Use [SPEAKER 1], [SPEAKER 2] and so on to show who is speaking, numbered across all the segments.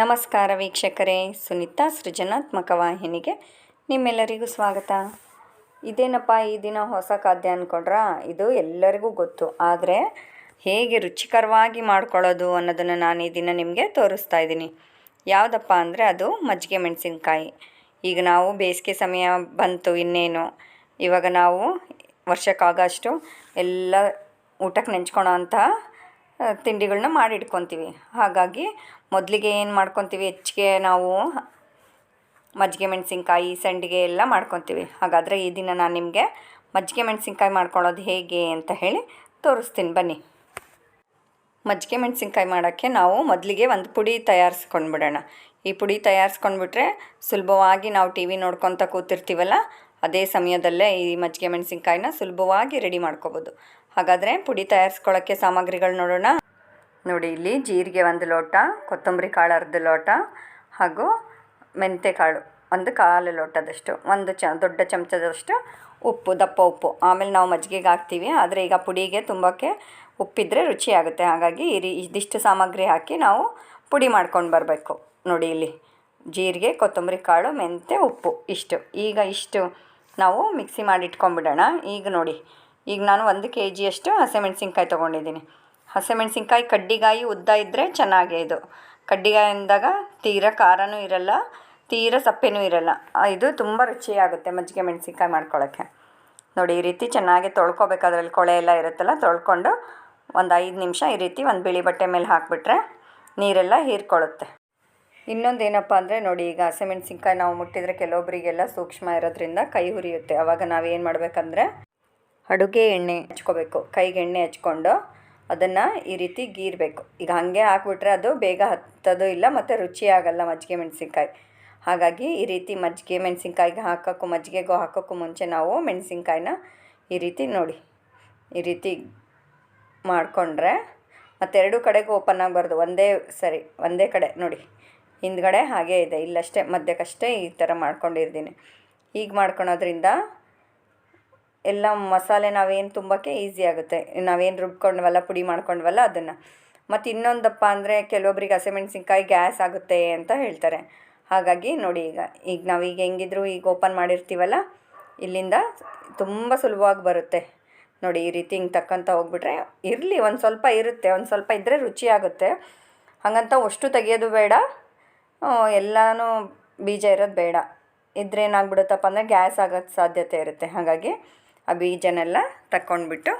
[SPEAKER 1] ನಮಸ್ಕಾರ ವೀಕ್ಷಕರೇ, ಸುನೀತಾ ಸೃಜನಾತ್ಮಕ ವಾಹಿನಿಗೆ ನಿಮ್ಮೆಲ್ಲರಿಗೂ ಸ್ವಾಗತ. ಇದೇನಪ್ಪ ಈ ದಿನ ಹೊಸ ಖಾದ್ಯ ಅಂದ್ಕೊಂಡ್ರಾ ಇದು ಎಲ್ಲರಿಗೂ ಗೊತ್ತು. ಆದರೆ ಹೇಗೆ ರುಚಿಕರವಾಗಿ ಮಾಡ್ಕೊಳ್ಳೋದು ಅನ್ನೋದನ್ನು ನಾನು ಈ ದಿನ ನಿಮಗೆ ತೋರಿಸ್ತಾ ಇದ್ದೀನಿ. ಯಾವುದಪ್ಪ ಅಂದರೆ ಅದು ಮಜ್ಜಿಗೆ ಮೆಣಸಿನ್ಕಾಯಿ. ಈಗ ನಾವು ಬೇಸಿಗೆ ಸಮಯ ಬಂತು ಇನ್ನೇನು. ಇವಾಗ ನಾವು ವರ್ಷಕ್ಕಾಗಷ್ಟು ಎಲ್ಲ ಊಟಕ್ಕೆ ನೆಂಚ್ಕೊಳೋ ಅಂತಹ ತಿಂಡಿಗಳನ್ನ ಮಾಡಿಟ್ಕೊತೀವಿ. ಹಾಗಾಗಿ ಮೊದಲಿಗೆ ಏನು ಮಾಡ್ಕೊತೀವಿ, ಹೆಚ್ಚಿಗೆ ನಾವು ಮಜ್ಜಿಗೆ ಮೆಣಸಿನ್ಕಾಯಿ, ಸಂಡಿಗೆ ಎಲ್ಲ ಮಾಡ್ಕೊತೀವಿ. ಹಾಗಾದರೆ ಈ ದಿನ ನಾನು ನಿಮಗೆ ಮಜ್ಜಿಗೆ ಮೆಣಸಿನ್ಕಾಯಿ ಮಾಡ್ಕೊಳ್ಳೋದು ಹೇಗೆ ಅಂತ ಹೇಳಿ ತೋರಿಸ್ತೀನಿ. ಬನ್ನಿ. ಮಜ್ಜಿಗೆ ಮೆಣಸಿನ್ಕಾಯಿ ಮಾಡೋಕ್ಕೆ ನಾವು ಮೊದಲಿಗೆ ಒಂದು ಪುಡಿ ತಯಾರಿಸ್ಕೊಂಡ್ಬಿಡೋಣ. ಈ ಪುಡಿ ತಯಾರಿಸ್ಕೊಂಡ್ಬಿಟ್ರೆ ಸುಲಭವಾಗಿ ನಾವು ಟಿ ವಿ ನೋಡ್ಕೊತ ಕೂತಿರ್ತೀವಲ್ಲ, ಅದೇ ಸಮಯದಲ್ಲೇ ಈ ಮಜ್ಜಿಗೆ ಮೆಣಸಿನ್ಕಾಯಿನ ಸುಲಭವಾಗಿ ರೆಡಿ ಮಾಡ್ಕೋಬೋದು. ಹಾಗಾದರೆ ಪುಡಿ ತಯಾರಿಸ್ಕೊಳ್ಳೋಕ್ಕೆ ಸಾಮಗ್ರಿಗಳು ನೋಡೋಣ. ನೋಡಿ, ಇಲ್ಲಿ ಜೀರಿಗೆ ಒಂದು ಲೋಟ, ಕೊತ್ತಂಬರಿ ಕಾಳು ಅರ್ಧ ಲೋಟ ಹಾಗೂ ಮೆಂತ್ಯ ಕಾಳು ಒಂದು ಕಾಲು ಲೋಟದಷ್ಟು, ಒಂದು ಚ ದೊಡ್ಡ ಚಮಚದಷ್ಟು ಉಪ್ಪು, ದಪ್ಪ ಉಪ್ಪು. ಆಮೇಲೆ ನಾವು ಮಜ್ಜಿಗೆಗೆ ಹಾಕ್ತೀವಿ. ಆದರೆ ಈಗ ಪುಡಿಗೆ ತುಂಬಕ್ಕೆ ಉಪ್ಪಿದ್ರೆ ರುಚಿ ಆಗುತ್ತೆ ಹಾಗಾಗಿ ಇರಿ, ಇದಿಷ್ಟು ಸಾಮಗ್ರಿ ಹಾಕಿ ನಾವು ಪುಡಿ ಮಾಡ್ಕೊಂಡು ಬರಬೇಕು. ನೋಡಿ, ಇಲ್ಲಿ ಜೀರಿಗೆ, ಕೊತ್ತಂಬರಿ ಕಾಳು ಮೆಂತೆ ಉಪ್ಪು ಇಷ್ಟು. ಈಗ ಇಷ್ಟು ನಾವು ಮಿಕ್ಸಿ ಮಾಡಿ ಇಟ್ಕೊಂಡ್ಬಿಡೋಣ. ಈಗ ನೋಡಿ ಈಗ ನಾನು ಒಂದು ಕೆ ಜಿಯಷ್ಟು ಹಸಿಮೆಣ್ಸಿನ್ಕಾಯಿ ತೊಗೊಂಡಿದ್ದೀನಿ. ಹಸಿಮೆಣ್ಸಿನ್ಕಾಯಿ ಕಡ್ಡಿಗಾಯಿ ಉದ್ದ ಇದ್ದರೆ ಚೆನ್ನಾಗೇ ಇದು. ಕಡ್ಡಿಗಾಯಿ ಅಂದಾಗ ತೀರ ಖಾರನೂ ಇರಲ್ಲ, ತೀರ ಸಪ್ಪೆನೂ ಇರಲ್ಲ. ಇದು ತುಂಬ ರುಚಿಯಾಗುತ್ತೆ ಮಜ್ಜಿಗೆ ಮೆಣಸಿನ್ಕಾಯಿ ಮಾಡ್ಕೊಳ್ಳೋಕ್ಕೆ ನೋಡಿ, ಈ ರೀತಿ ಚೆನ್ನಾಗಿ ತೊಳ್ಕೊಬೇಕು. ಅದರಲ್ಲಿ ಕೊಳೆ ಎಲ್ಲ ಇರುತ್ತಲ್ಲ, ತೊಳ್ಕೊಂಡು ಒಂದು ಐದು ನಿಮಿಷ ಈ ರೀತಿ ಒಂದು ಬಿಳಿ ಬಟ್ಟೆ ಮೇಲೆ ಹಾಕಿಬಿಟ್ರೆ ನೀರೆಲ್ಲ ಹೀರ್ಕೊಳ್ಳುತ್ತೆ. ಇನ್ನೊಂದು ಏನಪ್ಪ ಅಂದರೆ, ನೋಡಿ, ಈಗ ಹಸಿಮೆಣ್ಸಿನ್ಕಾಯಿ ನಾವು ಮುಟ್ಟಿದರೆ ಕೆಲವೊಬ್ಬರಿಗೆಲ್ಲ ಸೂಕ್ಷ್ಮ ಇರೋದ್ರಿಂದ ಕೈ ಹುರಿಯುತ್ತೆ ಅವಾಗ ನಾವೇನು ಮಾಡಬೇಕಂದ್ರೆ ಅಡುಗೆ ಎಣ್ಣೆ ಹಚ್ಕೋಬೇಕು. ಕೈಗೆ ಎಣ್ಣೆ ಹಚ್ಕೊಂಡು ಅದನ್ನು ಈ ರೀತಿ ಗೀರಬೇಕು. ಈಗ ಹಾಗೆ ಹಾಕ್ಬಿಟ್ರೆ ಅದು ಬೇಗ ಹತ್ತೋದು ಇಲ್ಲ ಮತ್ತು ರುಚಿ ಮಜ್ಜಿಗೆ ಮೆಣಸಿನ್ಕಾಯಿ. ಹಾಗಾಗಿ ಈ ರೀತಿ ಮಜ್ಜಿಗೆ ಮೆಣಸಿನ್ಕಾಯಿಗೆ ಹಾಕೋಕ್ಕೂ ಮಜ್ಜಿಗೆಗೂ ಹಾಕೋಕ್ಕೂ ಮುಂಚೆ ನಾವು ಮೆಣಸಿನ್ಕಾಯಿನ ಈ ರೀತಿ ನೋಡಿ. ಈ ರೀತಿ ಮಾಡಿಕೊಂಡ್ರೆ ಮತ್ತು ಎರಡು ಕಡೆಗೂ ಓಪನ್ ಆಗಬಾರ್ದು. ಒಂದೇ ಸರಿ, ಒಂದೇ ಕಡೆ ನೋಡಿ. ಹಿಂದ್ಗಡೆ ಹಾಗೇ ಇದೆ. ಇಲ್ಲಷ್ಟೇ ಮಧ್ಯಕ್ಕಷ್ಟೇ ಈ ಥರ ಮಾಡ್ಕೊಂಡಿರ್ತೀನಿ. ಹೀಗೆ ಮಾಡ್ಕೊಳೋದ್ರಿಂದ ಎಲ್ಲ ಮಸಾಲೆ ನಾವೇನು ತುಂಬಕ್ಕೆ ಈಸಿ ಆಗುತ್ತೆ. ನಾವೇನು ರುಬ್ಕೊಂಡ್ವಲ್ಲ, ಪುಡಿ ಮಾಡ್ಕೊಂಡ್ವಲ್ಲ ಅದನ್ನು. ಮತ್ತು ಇನ್ನೊಂದಪ್ಪ ಅಂದರೆ ಕೆಲವೊಬ್ರಿಗೆ ಹಸಿಮೆಣ್ಸಿನ್ಕಾಯಿ ಗ್ಯಾಸ್ ಆಗುತ್ತೆ ಅಂತ ಹೇಳ್ತಾರೆ. ಹಾಗಾಗಿ ನೋಡಿ ಈಗ ಈಗ ನಾವು ಈಗ ಹೆಂಗಿದ್ರು ಈಗ ಓಪನ್ ಮಾಡಿರ್ತೀವಲ್ಲ, ಇಲ್ಲಿಂದ ತುಂಬ ಸುಲಭವಾಗಿ ಬರುತ್ತೆ. ನೋಡಿ ಈ ರೀತಿ ಹಿಂಗೆ ತಕ್ಕಂತ ಹೋಗ್ಬಿಟ್ರೆ ಇರಲಿ, ಒಂದು ಸ್ವಲ್ಪ ಇರುತ್ತೆ, ಒಂದು ಸ್ವಲ್ಪ ಇದ್ದರೆ ರುಚಿ ಆಗುತ್ತೆ. ಹಾಗಂತ ಅಷ್ಟು ತೆಗೆಯೋದು ಬೇಡ. ಎಲ್ಲನೂ ಬೀಜ ಇರೋದು ಬೇಡ. ಇದ್ರೆ ಏನಾಗ್ಬಿಡುತ್ತಪ್ಪ ಅಂದರೆ ಗ್ಯಾಸ್ ಆಗೋದು ಸಾಧ್ಯತೆ ಇರುತ್ತೆ. ಹಾಗಾಗಿ ಆ ಬೀಜನೆಲ್ಲ ತಕ್ಕೊಂಡ್ಬಿಟ್ಟು,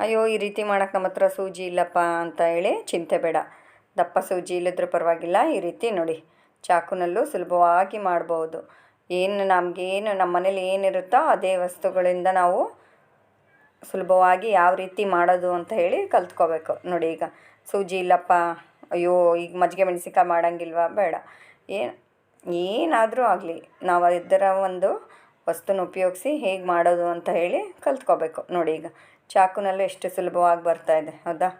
[SPEAKER 1] ಅಯ್ಯೋ, ಈ ರೀತಿ ಮಾಡೋಕೆ ನಮ್ಮ ಹತ್ರ ಸೂಜಿ ಇಲ್ಲಪ್ಪ ಅಂತ ಹೇಳಿ ಚಿಂತೆ ಬೇಡ. ದಪ್ಪ ಸೂಜಿ ಇಲ್ಲದ್ರೂ ಪರವಾಗಿಲ್ಲ. ಈ ರೀತಿ ನೋಡಿ, ಚಾಕುನಲ್ಲೂ ಸುಲಭವಾಗಿ ಮಾಡ್ಬೋದು. ಏನು ನಮಗೇನು ನಮ್ಮ ಮನೇಲಿ ಏನಿರುತ್ತೋ ಅದೇ ವಸ್ತುಗಳಿಂದ ನಾವು ಸುಲಭವಾಗಿ ಯಾವ ರೀತಿ ಮಾಡೋದು ಅಂತ ಹೇಳಿ ಕಲ್ತ್ಕೋಬೇಕು. ನೋಡಿ ಈಗ, ಸೂಜಿ ಇಲ್ಲಪ್ಪ, ಅಯ್ಯೋ, ಈಗ ಮಜ್ಜಿಗೆ ಮೆಣಸಿನ್ಕಾಯಿ ಮಾಡೋಂಗಿಲ್ವಾ? ಬೇಡ. ಏನು, ಏನಾದರೂ ಆಗಲಿ. ನಾವು ಇದರ ಒಂದು ವಸ್ತುನ ಉಪಯೋಗಿಸಿ ಹೇಗೆ ಮಾಡೋದು ಅಂತ ಹೇಳಿ ಕಲ್ತ್ಕೋಬೇಕು. ನೋಡಿ ಈಗ ಚಾಕುನಲ್ಲೂ ಎಷ್ಟು ಸುಲಭವಾಗಿ ಬರ್ತಾ ಇದೆ, ಹೌದಾ?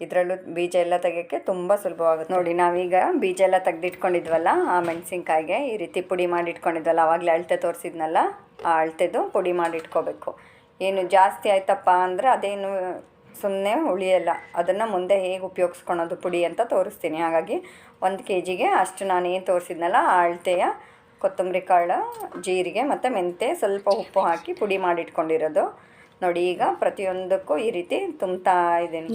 [SPEAKER 1] ಇದರಲ್ಲೂ ಬೀಜ ಎಲ್ಲ ತೆಗಿಯೋಕ್ಕೆ ತುಂಬ ಸುಲಭವಾಗುತ್ತೆ. ನೋಡಿ ನಾವೀಗ ಬೀಜ ಎಲ್ಲ ತೆಗೆದಿಟ್ಕೊಂಡಿದ್ವಲ್ಲ, ಆ ಮೆಣಸಿನ್ಕಾಯಿಗೆ ಈ ರೀತಿ ಪುಡಿ ಮಾಡಿ ಇಟ್ಕೊಂಡಿದ್ವಲ್ಲ ಆವಾಗಲೇ ಅಳತೆ ತೋರಿಸಿದ್ನಲ್ಲ, ಆ ಅಳತೆದು ಪುಡಿ ಮಾಡಿ ಇಟ್ಕೋಬೇಕು ಏನು ಜಾಸ್ತಿ ಆಯ್ತಪ್ಪ ಅಂದರೆ ಅದೇನು ಸುಮ್ಮನೆ ಉಳಿಯಲ್ಲ, ಅದನ್ನು ಮುಂದೆ ಹೇಗೆ ಉಪಯೋಗಿಸ್ಕೊಳೋದು ಪುಡಿ ಅಂತ ತೋರಿಸ್ತೀನಿ. ಹಾಗಾಗಿ ಒಂದು ಕೆ ಜಿಗೆ ಅಷ್ಟು ನಾನು ಏನು ತೋರಿಸಿದ್ನಲ್ಲ, ಆ ಅಳತೆಯ ಕೊತ್ತಂಬರಿ ಕಾಳು ಜೀರಿಗೆ ಮತ್ತು ಮೆಂತೆ ಸ್ವಲ್ಪ ಉಪ್ಪು ಹಾಕಿ ಪುಡಿ ಮಾಡಿಟ್ಕೊಂಡಿರೋದು. ನೋಡಿ ಈಗ ಪ್ರತಿಯೊಂದಕ್ಕೂ ಈ ರೀತಿ ತುಂಬ್ತಾ ಇದ್ದೀನಿ.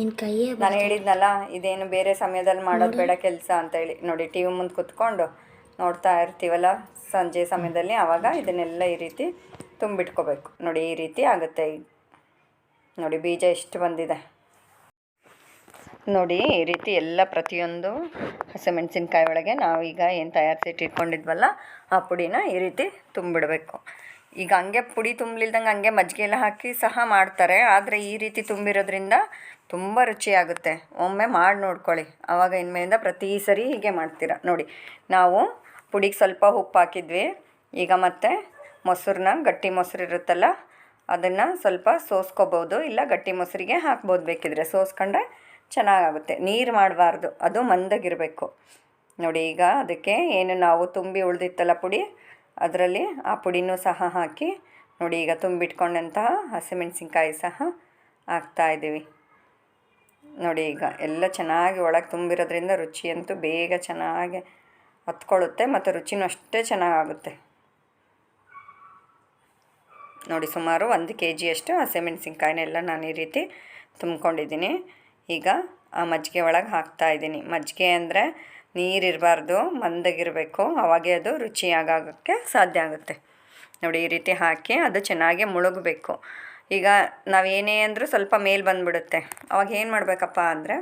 [SPEAKER 1] ನಾನು ಹೇಳಿದ್ನಲ್ಲ ಇದೇನು ಬೇರೆ ಸಮಯದಲ್ಲಿ ಮಾಡೋದು ಬೇಡ ಕೆಲಸ ಅಂತ ಹೇಳಿ. ನೋಡಿ ಟಿ ವಿ ಮುಂದೆ ಕುತ್ಕೊಂಡು ನೋಡ್ತಾ ಇರ್ತೀವಲ್ಲ ಸಂಜೆ ಸಮಯದಲ್ಲಿ ಆವಾಗ ಇದನ್ನೆಲ್ಲ ಈ ರೀತಿ ತುಂಬಿಟ್ಕೋಬೇಕು. ನೋಡಿ ಈ ರೀತಿ ಆಗುತ್ತೆ. ನೋಡಿ ಬೀಜ ಎಷ್ಟು ಬಂದಿದೆ. ನೋಡಿ, ಈ ರೀತಿ ಎಲ್ಲ ಪ್ರತಿಯೊಂದು ಹಸಿಮೆಣಸಿನ್ಕಾಯಿ ಒಳಗೆ ನಾವೀಗ ಏನು ತಯಾರಿಸಿ ಇಟ್ಕೊಂಡಿದ್ವಲ್ಲ, ಆ ಪುಡಿನ ಈ ರೀತಿ ತುಂಬಿಡಬೇಕು. ಈಗ ಹಂಗೆ ಪುಡಿ ತುಂಬಲಿಲ್ದಂಗೆ ಹಂಗೆ ಮಜ್ಜಿಗೆ ಎಲ್ಲ ಹಾಕಿ ಸಹ ಮಾಡ್ತಾರೆ, ಆದರೆ ಈ ರೀತಿ ತುಂಬಿರೋದ್ರಿಂದ ತುಂಬ ರುಚಿಯಾಗುತ್ತೆ ಒಮ್ಮೆ ಮಾಡಿ ನೋಡ್ಕೊಳ್ಳಿ. ಆವಾಗ ಇನ್ಮೇಲಿಂದ ಪ್ರತಿ ಸರಿ ಹೀಗೆ ಮಾಡ್ತೀರ. ನೋಡಿ, ನಾವು ಪುಡಿಗೆ ಸ್ವಲ್ಪ ಉಪ್ಪು ಹಾಕಿದ್ವಿ. ಈಗ ಮತ್ತೆ ಮೊಸರನ್ನ, ಗಟ್ಟಿ ಮೊಸರು ಇರುತ್ತಲ್ಲ, ಅದನ್ನು ಸ್ವಲ್ಪ ಸೋಸ್ಕೋಬೋದು, ಇಲ್ಲ ಗಟ್ಟಿ ಮೊಸರಿಗೆ ಹಾಕ್ಬೋದು ಬೇಕಿದ್ರೆ. ಸೋಸ್ಕೊಂಡ್ರೆ ಚೆನ್ನಾಗಾಗುತ್ತೆ. ನೀರು ಮಾಡಬಾರ್ದು. ಅದು ಮಂದಗಿರಬೇಕು. ನೋಡಿ ಈಗ ಅದಕ್ಕೆ ಏನು ನಾವು ತುಂಬಿ ಉಳಿದಿತ್ತಲ್ಲ ಪುಡಿ, ಅದರಲ್ಲಿ ಆ ಪುಡಿನೂ ಸಹ ಹಾಕಿ, ನೋಡಿ ಈಗ ತುಂಬಿಟ್ಕೊಂಡಂತಹ ಹಸಿಮೆಣಸಿನ್ಕಾಯಿ ಸಹ ಹಾಕ್ತಾಯಿದ್ದೀವಿ ನೋಡಿ ಈಗ ಎಲ್ಲ ಚೆನ್ನಾಗಿ ಒಳಗೆ ತುಂಬಿರೋದ್ರಿಂದ ರುಚಿಯಂತೂ ಬೇಗ ಚೆನ್ನಾಗಿ ಹತ್ಕೊಳ್ಳುತ್ತೆ ಮತ್ತು ರುಚಿನೂ ಅಷ್ಟೇ ಚೆನ್ನಾಗಾಗುತ್ತೆ. ನೋಡಿ ಸುಮಾರು ಒಂದು ಕೆ ಜಿಯಷ್ಟು ಹಸಿಮೆಣಸಿನ್ಕಾಯಿನೆಲ್ಲ ನಾನು ಈ ರೀತಿ ತುಂಬ್ಕೊಂಡಿದ್ದೀನಿ. ಈಗ ಆ ಮಜ್ಜಿಗೆ ಒಳಗೆ ಹಾಕ್ತಾ ಇದ್ದೀನಿ. ಮಜ್ಜಿಗೆ ಅಂದರೆ ನೀರಿರಬಾರ್ದು ಮಂದಗಿರಬೇಕು. ಅವಾಗೇ ಅದು ರುಚಿಯಾಗೋಕ್ಕೆ ಸಾಧ್ಯ ಆಗುತ್ತೆ. ನೋಡಿ, ಈ ರೀತಿ ಹಾಕಿ ಅದು ಚೆನ್ನಾಗಿ ಮುಳುಗಬೇಕು. ಈಗ ನಾವೇನೇ ಅಂದರೂ ಸ್ವಲ್ಪ ಮೇಲೆ ಬಂದುಬಿಡುತ್ತೆ. ಅವಾಗ ಏನು ಮಾಡಬೇಕಪ್ಪ ಅಂದರೆ,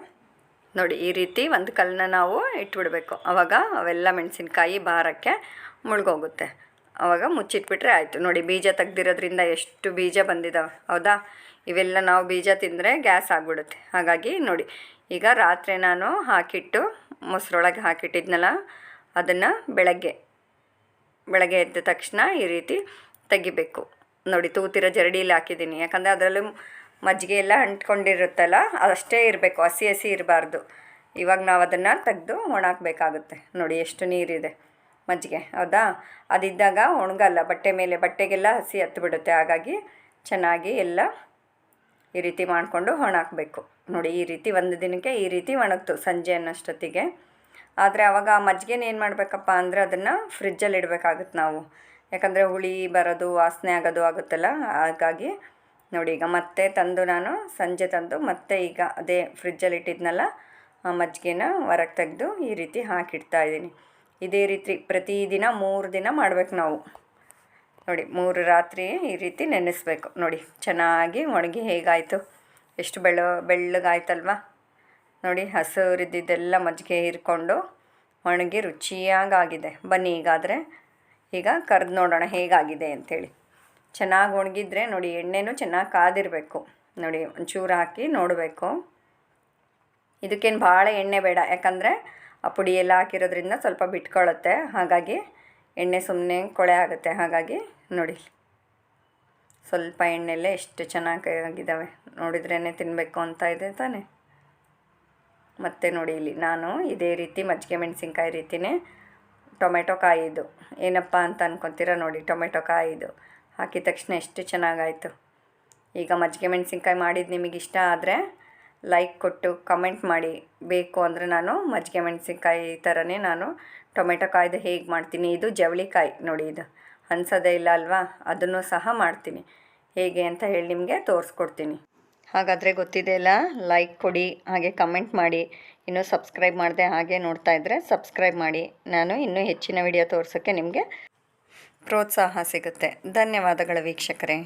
[SPEAKER 1] ನೋಡಿ, ಈ ರೀತಿ ಒಂದು ಕಲ್ಲನ್ನ ನಾವು ಇಟ್ಬಿಡಬೇಕು. ಅವಾಗ ಅವೆಲ್ಲ ಮೆಣಸಿನ್ಕಾಯಿ ಭಾರಕ್ಕೆ ಮುಳುಗೋಗುತ್ತೆ. ಅವಾಗ ಮುಚ್ಚಿಟ್ಬಿಟ್ರೆ ಆಯಿತು. ನೋಡಿ, ಬೀಜ ತೆಗ್ದಿರೋದ್ರಿಂದ ಎಷ್ಟು ಬೀಜ ಬಂದಿದ್ದಾವೆ ಹೌದಾ? ಇವೆಲ್ಲ ನಾವು ಬೀಜ ತಿಂದರೆ ಗ್ಯಾಸ್ ಆಗಿಬಿಡುತ್ತೆ. ಹಾಗಾಗಿ ನೋಡಿ, ಈಗ ರಾತ್ರಿ ನಾನು ಹಾಕಿಟ್ಟು ಮೊಸರೊಳಗೆ ಹಾಕಿಟ್ಟಿದ್ನಲ್ಲ, ಅದನ್ನು ಬೆಳಗ್ಗೆ ಬೆಳಗ್ಗೆ ಎದ್ದ ತಕ್ಷಣ ಈ ರೀತಿ ತೆಗಿಬೇಕು. ನೋಡಿ, ತೂತಿರೋ ಜರಡಿಯಲ್ಲಿ ಹಾಕಿದ್ದೀನಿ. ಯಾಕಂದರೆ ಅದರಲ್ಲೂ ಮಜ್ಜಿಗೆ ಎಲ್ಲ ಅಂಟ್ಕೊಂಡಿರುತ್ತಲ್ಲ, ಅಷ್ಟೇ ಇರಬೇಕು, ಹಸಿ ಹಸಿ ಇರಬಾರ್ದು. ಇವಾಗ ನಾವು ಅದನ್ನು ತೆಗೆದು ಒಣಾಕಬೇಕಾಗುತ್ತೆ. ನೋಡಿ, ಎಷ್ಟು ನೀರಿದೆ ಮಜ್ಜಿಗೆ. ಹೌದಾ? ಅದಿದ್ದಾಗ ಒಣಗಲ್ಲ, ಬಟ್ಟೆ ಮೇಲೆ ಬಟ್ಟೆಗೆಲ್ಲ ಹಸಿ ಹತ್ತು ಹಾಗಾಗಿ ಚೆನ್ನಾಗಿ ಎಲ್ಲ ಈ ರೀತಿ ಮಾಡಿಕೊಂಡು ಒಣಾಕಬೇಕು. ನೋಡಿ, ಈ ರೀತಿ ಒಂದು ದಿನಕ್ಕೆ ಈ ರೀತಿ ಒಣಗ್ತು ಸಂಜೆ ಅನ್ನೋಷ್ಟೊತ್ತಿಗೆ. ಆದರೆ ಆವಾಗ ಆ ಮಜ್ಜಿಗೆನ ಏನು ಮಾಡಬೇಕಪ್ಪ ಅಂದರೆ ಅದನ್ನು ಫ್ರಿಜ್ಜಲ್ಲಿ ಇಡಬೇಕಾಗುತ್ತೆ ನಾವು. ಯಾಕಂದರೆ ಹುಳಿ ಬರೋದು, ವಾಸನೆ ಆಗೋದು ಆಗುತ್ತಲ್ಲ, ಹಾಗಾಗಿ ನೋಡಿ, ಈಗ ಮತ್ತೆ ತಂದು ನಾನು ಸಂಜೆ ತಂದು ಮತ್ತೆ ಈಗ ಅದೇ ಫ್ರಿಜ್ಜಲ್ಲಿ ಇಟ್ಟಿದ್ನಲ್ಲ, ಆ ಮಜ್ಜಿಗೆನ ಹೊರಗೆ ತೆಗೆದು ಈ ರೀತಿ ಹಾಕಿಡ್ತಾ ಇದ್ದೀನಿ. ಇದೇ ರೀತಿ ಪ್ರತಿದಿನ ಮೂರು ದಿನ ಮಾಡ್ಬೇಕು ನಾವು. ನೋಡಿ, ಮೂರು ರಾತ್ರಿ ಈ ರೀತಿ ನೆನೆಸ್ಬೇಕು. ನೋಡಿ, ಚೆನ್ನಾಗಿ ಒಣಗಿ ಹೇಗಾಯಿತು? ಎಷ್ಟು ಬೆಳ್ಳ, ಬೆಳ್ಳಗಾಯ್ತಲ್ವ? ನೋಡಿ, ಹಸುರಿದ್ದಿದ್ದೆಲ್ಲ ಮಜ್ಜಿಗೆ ಹೀರ್ಕೊಂಡು ಒಣಗಿ ರುಚಿಯಾಗಾಗಿದೆ. ಬನ್ನಿ ಈಗಾದರೆ. ಈಗ ಕರೆದು ನೋಡೋಣ ಹೇಗಾಗಿದೆ ಅಂಥೇಳಿ ಚೆನ್ನಾಗಿ ಒಣಗಿದ್ರೆ ನೋಡಿ, ಎಣ್ಣೆನೂ ಚೆನ್ನಾಗಿ ಕಾದಿರಬೇಕು. ನೋಡಿ, ಒಂಚೂರು ಹಾಕಿ ನೋಡಬೇಕು. ಇದಕ್ಕೇನು ಭಾಳ ಎಣ್ಣೆ ಬೇಡ. ಯಾಕಂದರೆ, ಆ ಪುಡಿ ಎಲ್ಲ ಹಾಕಿರೋದ್ರಿಂದ ಸ್ವಲ್ಪ ಬಿಟ್ಕೊಳ್ಳುತ್ತೆ ಹಾಗಾಗಿ ಎಣ್ಣೆ ಸುಮ್ಮನೆ ಕೊಳೆ ಆಗುತ್ತೆ, ಹಾಗಾಗಿ ನೋಡಿ. ಸ್ವಲ್ಪ ಎಣ್ಣೆಲ್ಲೇ ಎಷ್ಟು ಚೆನ್ನಾಗಿ ಆಗಿದ್ದಾವೆ ನೋಡಿದ್ರೇ ತಿನ್ನಬೇಕು ಅಂತ ಇದೆ ತಾನೆ. ಮತ್ತು ನೋಡಿ ಇಲ್ಲಿ ನಾನು ಇದೇ ರೀತಿ ಮಜ್ಜಿಗೆ ಮೆಣಸಿನ್ಕಾಯಿ ರೀತಿಯೇ ಟೊಮೆಟೊ ಕಾಯಿದು. ಏನಪ್ಪ ಅಂತ ಅನ್ಕೊತೀರಾ ನೋಡಿ, ಟೊಮೆಟೊ ಕಾಯಿದು. ಹಾಕಿದ ತಕ್ಷಣ ಎಷ್ಟು ಚೆನ್ನಾಗಾಯಿತು. ಈಗ ಮಜ್ಜಿಗೆ ಮೆಣಸಿನ್ಕಾಯಿ ಮಾಡಿದ್ದು ನಿಮಗೆ ಇಷ್ಟ ಆದರೆ ಲೈಕ್ ಕೊಟ್ಟು ಕಮೆಂಟ್ ಮಾಡಿ. ಬೇಕು ಅಂದರೆ ನಾನು ಮಜ್ಜಿಗೆ ಮೆಣಸಿನ್ಕಾಯಿ ಥರನೇ ನಾನು ಟೊಮೆಟೊ ಕಾಯ್ದು ಹೇಗೆ ಮಾಡ್ತೀನಿ? ಇದು ಜವಳಿಕಾಯಿ ನೋಡಿ ಇದು. ಅನ್ಸೋದೇ ಇಲ್ಲ ಅಲ್ವಾ? ಅದನ್ನು ಸಹ ಮಾಡ್ತೀನಿ. ಹೇಗೆ ಅಂತ ಹೇಳಿ ನಿಮಗೆ ತೋರಿಸ್ಕೊಡ್ತೀನಿ. ಹಾಗಾದರೆ ಗೊತ್ತಿದೆ ಅಲ್ಲ? ಲೈಕ್ ಕೊಡಿ, ಹಾಗೆ ಕಮೆಂಟ್ ಮಾಡಿ. ಇನ್ನೂ ಸಬ್ಸ್ಕ್ರೈಬ್ ಮಾಡಿದೆ ಹಾಗೆ ನೋಡ್ತಾ ಇದ್ದರೆ ಸಬ್ಸ್ಕ್ರೈಬ್ ಮಾಡಿ. ನಾನು ಇನ್ನೂ ಹೆಚ್ಚಿನ ವಿಡಿಯೋ ತೋರಿಸೋಕ್ಕೆ ನಿಮಗೆ ಪ್ರೋತ್ಸಾಹ ಸಿಗುತ್ತೆ. ಧನ್ಯವಾದಗಳು ವೀಕ್ಷಕರೇ.